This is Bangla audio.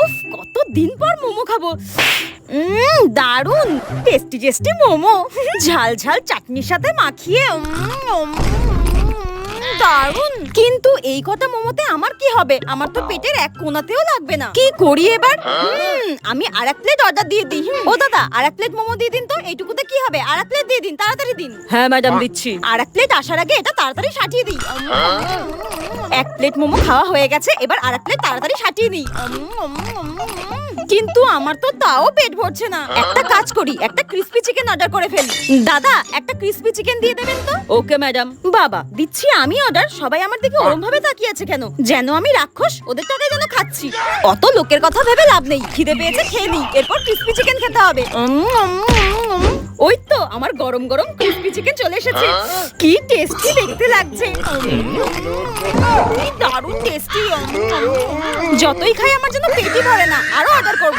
উফ কত দিন পর মোমো খাব। উম, দারুণ টেস্টি টেস্টি মোমো। ঝাল ঝাল চাটনির সাথে মাখিয়ে দারুণ কিন্তু এই কটা মোমোতে আমার কি হবে? আমার তো পেটের এক কোনাতেও লাগবে না। কি করি এবার? আমি আর এক প্লেট অর্ডার দিয়ে দিই। ও দাদা আর এক প্লেট মোমো দিয়ে দিন তো। এইটুকুতে কি হবে? আর এক প্লেট দিয়ে দিন তাড়াতাড়ি দিন। হ্যাঁ ম্যাডাম দিচ্ছি। আর এক প্লেট আসার আগে এটা তাড়াতাড়ি সাটিয়ে দিই। এক প্লেট মোমো খাওয়া হয়ে গেছে এবার আর এক প্লেট তাড়াতাড়ি সাটিয়ে দিই কিন্তু আমার তো তাও পেট ভরছে না। একটা কাজ করি একটা ক্রিস্পি চিকেন অর্ডার করে ফেলি। দাদা একটা ক্রিস্পি চিকেন দিয়ে দেবেন তো? ওকে ম্যাডাম বাবা দিচ্ছি আমি অর্ডার সবাই আমার দিকে ওরম ভাবে তাকিয়ে আছে কেন? যেন আমি রাক্ষস ওদের টাকায় যেন খাচ্ছি। অত লোকের কথা ভেবে লাভ নেই। খিদে পেয়েছে খেয়ে নিই। এরপর ক্রিস্পি চিকেন খেতে হবে। ওই তো আমার গরম গরম ক্রিস্পি চিকেন চলে এসেছে। কি টেস্টি দেখতে লাগছে। দারুণ টেস্টি যতই খাই আমার জন্য পেটই ভরে না। আরও অর্ডার করব।